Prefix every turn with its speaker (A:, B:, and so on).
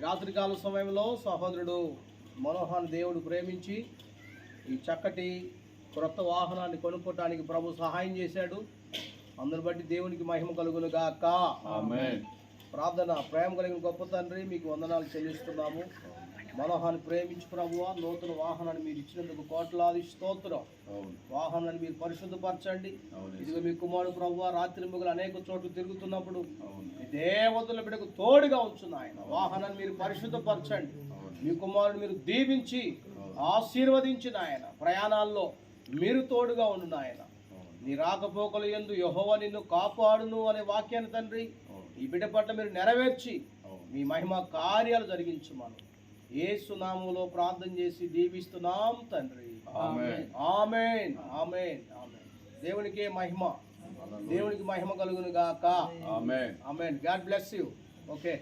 A: రాత్రికాల సమయంలో సహోదరుడు మనోహన్ దేవుడు ప్రేమించి ఈ చక్కటి క్రొత్త వాహనాన్ని కొనుక్కోవటానికి ప్రభు సహాయం చేశాడు. అందుని బట్టి దేవునికి మహిమ కలుగును గాక.
B: ఆమేన్.
A: ప్రార్థన ప్రేమ కలిగిన గొప్ప తండ్రి మీకు వందనాలు చెల్లిస్తున్నాము. మనోహాన్ని ప్రేమించి ప్రభువ నూతన వాహనాన్ని మీరు ఇచ్చినందుకు కోట్లాది స్తోత్రం. వాహనాన్ని మీరు పరిశుద్ధపరచండి. ఇదిగో మీ కుమారుడు ప్రభు రాత్రి మొగలు అనేక చోట్ల తిరుగుతున్నప్పుడు దేవతల బిడ్డకు తోడుగా ఉంచున్న ఆయన. వాహనాన్ని మీరు పరిశుద్ధపరచండి. మీ కుమారుడు మీరు దీవించి ఆశీర్వదించిన ఆయన. ప్రయాణాల్లో మీరు తోడుగా ఉండు ఆయన. నీ రాకపోకలు ఎందు యెహోవా నిన్ను కాపాడును అనే వాక్యాన్ని తండ్రి. ఈ బిడ్డ పట్ల మీరు నెరవేర్చి మీ మహిమ కార్యాలు జరిగించమను. ఏసునామంలో ప్రార్థన చేసి దీవిస్తున్నాం తండ్రి.
B: ఆమేన్.
A: ఆమేన్. ఆమేన్. ఆమేన్. దేవునికే మహిమ. దేవునికి మహిమ కలుగును గాక.
B: ఆమేన్.
A: ఆమేన్. God bless you. ఓకే.